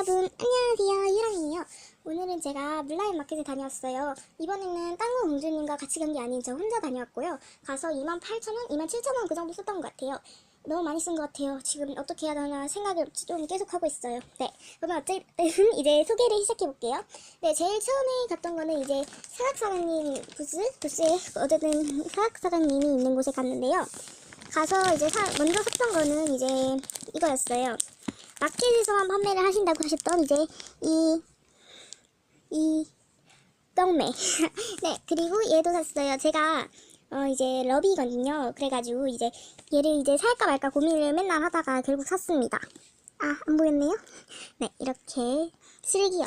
여러분 안녕하세요. 유랑이에요. 오늘은 제가 물라인 마켓에 다녀왔어요. 이번에는 땅구 공주님과 같이 간 게 아닌 저 혼자 다녀왔고요. 가서 28,000원, 27,000원 그 정도 썼던 것 같아요. 너무 많이 쓴 것 같아요. 지금 어떻게 해야 되나 생각을 좀 계속 하고 있어요. 네 그러면 어쨌든 이제 소개를 시작해 볼게요. 네 제일 처음에 갔던 거는 이제 사각사장님 부스 부스에 어쨌든 사각사장님이 있는 곳에 갔는데요. 가서 이제 사, 먼저 샀던 거는 이제 이거였어요 마켓에서만 판매를 하신다고 하셨던 이제 이, 이, 떡매. 네, 그리고 얘도 샀어요. 제가, 어, 이제 러비거든요. 그래가지고 이제 얘를 이제 살까 말까 고민을 맨날 하다가 결국 샀습니다. 아, 안 보였네요? 네, 이렇게 슬기요.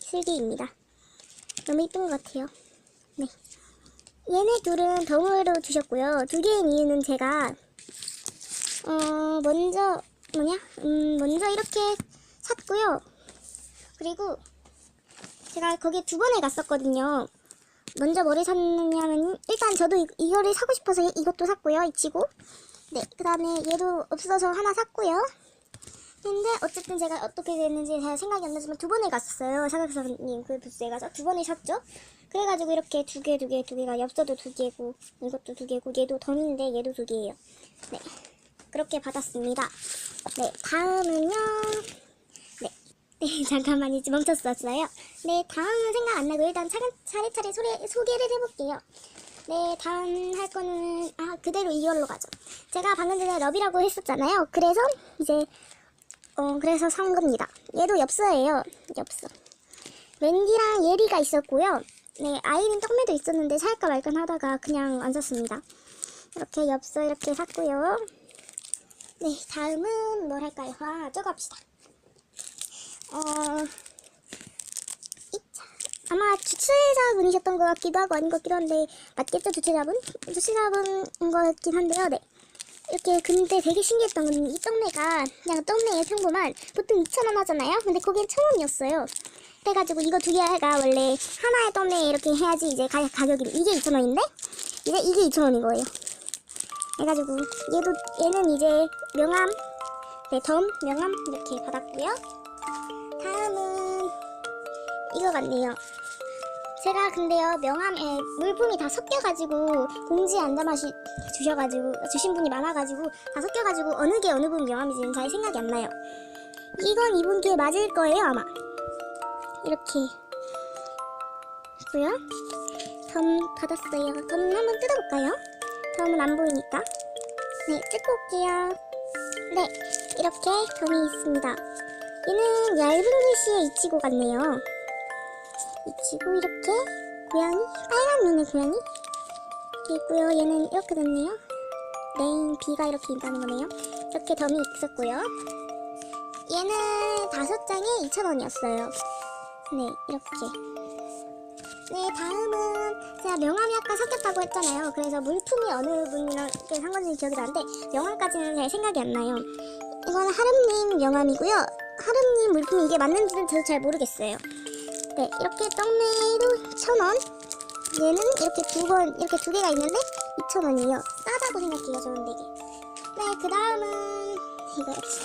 슬기입니다. 너무 이쁜 것 같아요. 네. 얘네 둘은 덤으로 주셨고요. 두 개인 이유는 제가, 어, 먼저, 뭐냐? 음, 먼저 이렇게 샀고요. 그리고 제가 거기 두 번에 갔었거든요. 먼저 뭐를 샀느냐면 일단 저도 이, 이거를 사고 싶어서 이것도 샀고요. 이 치고. 네, 그 다음에 얘도 없어서 하나 샀고요. 근데 어쨌든 제가 어떻게 됐는지 잘 생각이 안 나지만 두 번에 갔었어요. 사각사님 그 부스에 가서 두 번에 샀죠. 그래가지고 이렇게 두 개, 두 개, 두 개가 엽서도 두 개고 이것도 두 개고 얘도 덤인데 얘도 두 개예요. 네, 그렇게 받았습니다. 네, 다음은요. 네, 네 잠깐만 이제 멈췄었어요. 네, 다음은 생각 안 나고 일단 차례, 차례차례 소개, 소개를 해볼게요. 네, 다음 할 거는 아 그대로 이걸로 가죠. 제가 방금 전에 러비라고 했었잖아요. 그래서 이제 어 그래서 산 겁니다. 얘도 엽서예요. 엽서. 웬디랑 예리가 있었고요. 네, 아이린 떡매도 있었는데 살까 말까 하다가 그냥 안 샀습니다. 이렇게 엽서 이렇게 샀고요. 네, 다음은 뭘 할까요? 아, 합시다. 어. 아마 주최자분이셨던 것 같기도 하고 아닌 것 같기도 한데, 맞겠죠, 주최자분? 주최자분인 것 같긴 한데요, 네. 이렇게, 근데 되게 신기했던 건 이 떡매가 그냥 떡매의 평범한, 보통 2,000원 하잖아요? 근데 거긴 1,000원이었어요. 그래가지고 이거 두 개가 원래 하나의 떡매 이렇게 해야지 이제 가, 가격이, 이게 2,000원인데, 이제 이게 2,000원인 거예요. 해가지고 얘도 얘는 이제 명함 네덤 명함 이렇게 받았고요. 다음은 이거 같네요. 제가 근데요 명함에 물품이 다 섞여가지고 봉지에 안 담아시 주셔가지고 주신 분이 많아가지고 다 섞여가지고 어느 게 어느 분 명함인지는 잘 생각이 안 나요. 이건 이분께 맞을 거예요 아마. 이렇게 고요. 덤 받았어요. 덤 한번 뜯어볼까요? 덤은 안 보이니까. 네, 뜯고 올게요. 네, 이렇게 덤이 있습니다. 얘는 얇은 글씨의 이치고 같네요. 이치고 이렇게 고양이? 빨간 눈의 고양이? 있고요. 얘는 이렇게 됐네요. 레인 B가 이렇게 있다는 거네요. 이렇게 덤이 있었고요. 얘는 다섯 장에 2,000원이었어요. 네, 이렇게. 네, 다음은 제가 명함이 아까 섞였다고 했잖아요. 그래서 물품이 어느 분이랑 산 건지 기억이 나는데 명함까지는 잘 생각이 안 나요. 이건 하름님 명함이고요. 하름님 물품이 이게 맞는지는 저도 잘 모르겠어요. 네, 이렇게 떡메이도 1,000원. 얘는 이렇게 두 번, 이렇게 두 개가 있는데 2,000원이에요. 싸다고 생각해요, 저는 되게. 네, 그 다음은 이거였지.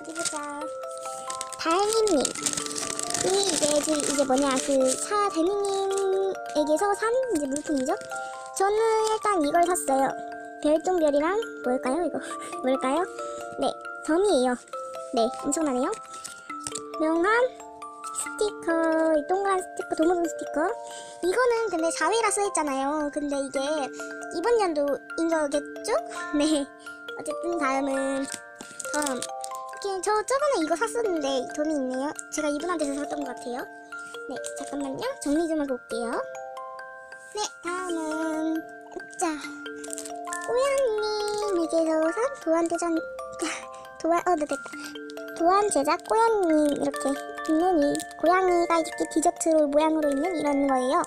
어디 보자. 다행님. 이 이제 그 이제 뭐냐 그차 대리님에게서 산 이제 물품이죠. 저는 일단 이걸 샀어요. 별똥별이랑 뭘까요 이거 뭘까요? 네 점이에요. 네 엄청나네요. 명함 스티커 이 동그란 스티커 도무등 스티커 이거는 근데 4회라 써있잖아요. 근데 이게 이번 연도인 거겠죠? 네 어쨌든 다음은 덤 이렇게 저 저번에 이거 샀었는데 돈이 있네요. 제가 이분한테서 샀던 것 같아요. 네, 잠깐만요. 정리 좀 하고 올게요. 네, 다음은 자 꼬양님에게서 산 도안대전 도안 어, 네, 됐다. 도안 제작 꼬양님 이렇게 있는 이 고양이가 이렇게 디저트 모양으로 있는 이런 거예요.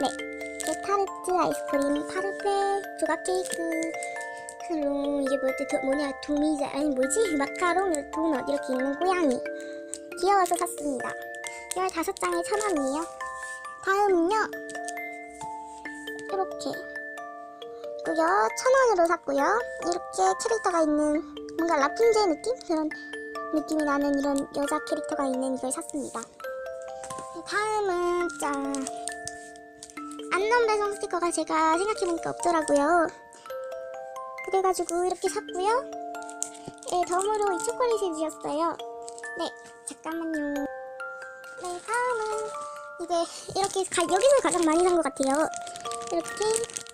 네, 이렇게 타르트 아이스크림, 파르페, 조각 케이크, 마카롱 이게 뭐였지? 도, 뭐냐 도미자 아니 뭐지? 마카롱 도넛 이렇게 있는 고양이 귀여워서 샀습니다 15장에 천원이에요 다음은요 이렇게 있고요 천원으로 샀고요 이렇게 캐릭터가 있는 뭔가 라푼젤 느낌? 그런 느낌이 나는 이런 여자 캐릭터가 있는 이걸 샀습니다. 네, 다음은 짠 안녕 배송 스티커가 제가 생각해보니까 없더라고요. 그래가지고 이렇게 샀고요. 네, 덤으로 이 초콜릿을 주셨어요. 네, 잠깐만요. 네, 다음은 이제 이렇게 가, 여기서 가장 많이 산 것 같아요. 이렇게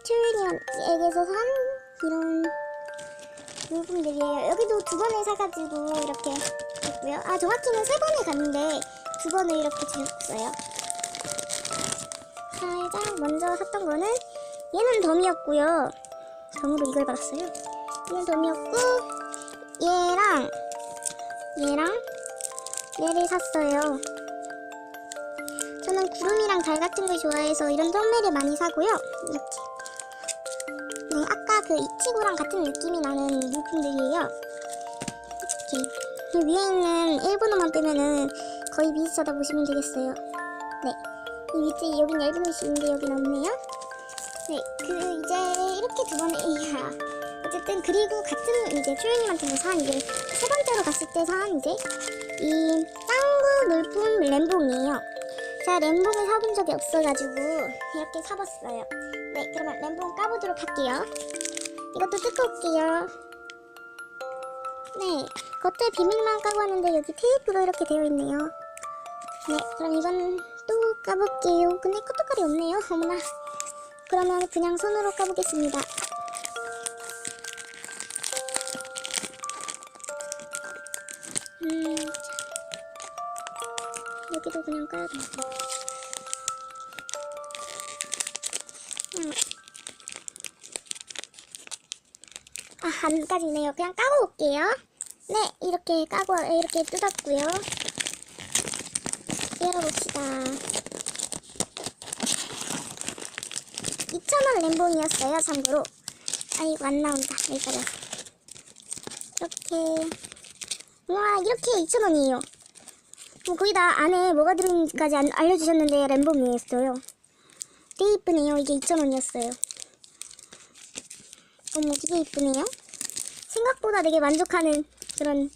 튜니언에게서 산 이런 물품들이에요. 여기도 두 번을 사가지고 이렇게 했고요. 아, 정확히는 세 번을 갔는데 두 번을 이렇게 줬어요. 가장 먼저 샀던 거는 얘는 덤이었고요. 덤으로 이걸 받았어요. 얘는 덤이었고 얘랑 얘랑 얘를 샀어요. 저는 구름이랑 달 같은 걸 좋아해서 이런 선물을 많이 사고요. 이렇게. 네, 아까 그 이치고랑 같은 느낌이 나는 물품들이에요. 이렇게. 이 위에 있는 일본어만 빼면은 거의 비슷하다 보시면 되겠어요. 네. 이 밑에 여긴 얇은 옷이 있는데 여긴 없네요. 네, 그 이렇게 두 번에 이야. 어쨌든 그리고 같은 이제 초연님한테서 산 이제 세 번째로 갔을 때 산 이제 이 짱구 물품 램봉이에요. 제가 램봉을 사본 적이 없어가지고 이렇게 사봤어요. 네, 그러면 램봉 까보도록 할게요. 이것도 뜯고 올게요. 네, 겉에 비밀만 까고 왔는데 여기 테이프로 이렇게 되어 있네요. 네, 그럼 이건 또 까볼게요. 근데 코토칼이 없네요. 어머나. 그러면 그냥 손으로 까보겠습니다. 음, 자. 여기도 그냥 까야겠네. 음. 아, 안 까지네요. 그냥 까고 올게요. 네, 이렇게 까고, 이렇게 뜯었고요. 열어봅시다. 2,000원 램봉이었어요, 참고로. 아이고, 안 나온다. 여기까지. 이렇게. 와, 이렇게 2,000원이에요. 뭐 거의 다 안에 뭐가 들어있는지까지 안- 알려주셨는데 램봉이었어요. 되게 이쁘네요. 이게 2,000원이었어요. 어머, 되게 이쁘네요. 생각보다 되게 만족하는 그런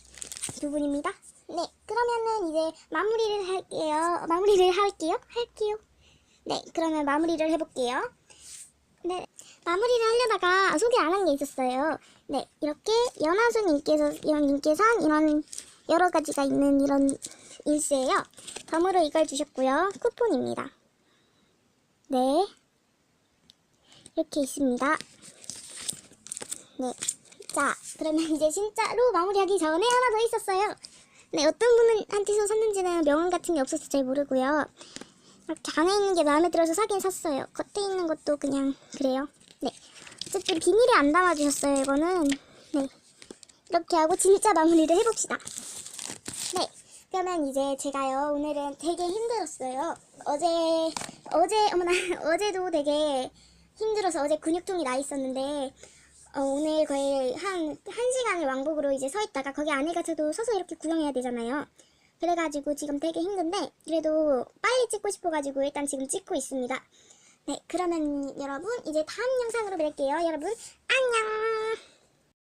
부분입니다. 네, 그러면은 이제 마무리를 할게요. 마무리를 할게요. 할게요. 네, 그러면 마무리를 해볼게요. 네, 마무리를 하려다가 소개 안 한 게 있었어요. 네, 이렇게 연하수님께서 한 이런 여러 가지가 있는 이런 인스예요. 덤으로 이걸 주셨고요. 쿠폰입니다. 네, 이렇게 있습니다. 네, 자, 그러면 이제 진짜로 마무리하기 전에 하나 더 있었어요. 네, 어떤 분한테서 샀는지는 명함 같은 게 없어서 잘 모르고요. 이렇게 안에 있는 게 마음에 들어서 사긴 샀어요. 겉에 있는 것도 그냥 그래요. 네. 어쨌든 비닐에 안 담아주셨어요, 이거는. 네. 이렇게 하고 진짜 마무리를 해봅시다. 네. 그러면 이제 제가요, 오늘은 되게 힘들었어요. 어제, 어제, 어머나, 어제도 되게 힘들어서 어제 근육통이 나 있었는데, 어, 오늘 거의 한, 한 시간을 왕복으로 이제 서 있다가 거기 안에 가서도 서서 이렇게 구경해야 되잖아요. 그래가지고 지금 되게 힘든데, 그래도 빨리 찍고 싶어가지고 일단 지금 찍고 있습니다. 네, 그러면 여러분, 이제 다음 영상으로 뵐게요. 여러분, 안녕!